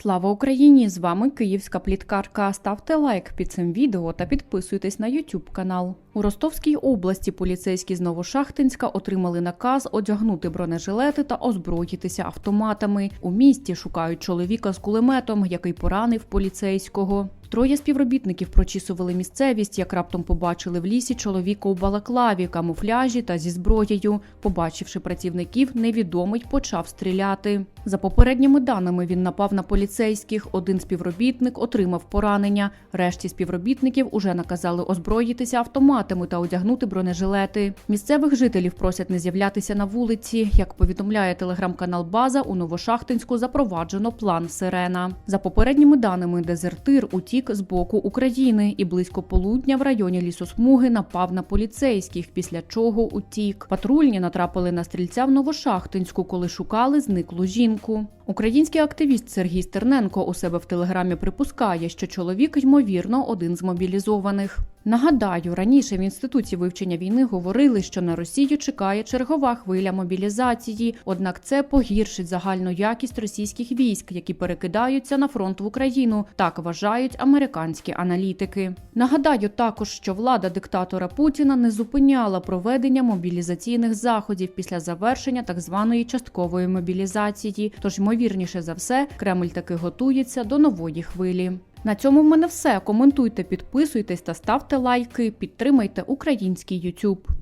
Слава Україні! З вами Київська пліткарка. Ставте лайк під цим відео та підписуйтесь на YouTube канал. У Ростовській області поліцейські з Новошахтинська отримали наказ одягнути бронежилети та озброїтися автоматами. У місті шукають чоловіка з кулеметом, який поранив поліцейського. Троє співробітників прочісували місцевість, як раптом побачили в лісі чоловіка у балаклаві, камуфляжі та зі зброєю. Побачивши працівників, невідомий почав стріляти. За попередніми даними він напав на поліцейських. Один співробітник отримав поранення. Решті співробітників уже наказали озброїтися автоматами та одягнути бронежилети. Місцевих жителів просять не з'являтися на вулиці. Як повідомляє телеграм-канал База, у Новошахтинську запроваджено план Сирена. За попередніми даними, дезертир утік з боку України і близько полудня в районі лісосмуги напав на поліцейських, після чого утік. Патрульні натрапили на стрільця в Новошахтинську, коли шукали зниклу жінку. Український активіст Сергій Стерненко у себе в телеграмі припускає, що чоловік ймовірно один з мобілізованих. Нагадаю, раніше в інституті вивчення війни говорили, що на Росію чекає чергова хвиля мобілізації. Однак це погіршить загальну якість російських військ, які перекидаються на фронт в Україну. Так вважають американські аналітики. Нагадаю також, що влада диктатора Путіна не зупиняла проведення мобілізаційних заходів після завершення так званої часткової мобілізації. Тож, ймовірніше за все, Кремль таки готується до нової хвилі. На цьому в мене все. Коментуйте, підписуйтесь та ставте лайки. Підтримайте український YouTube.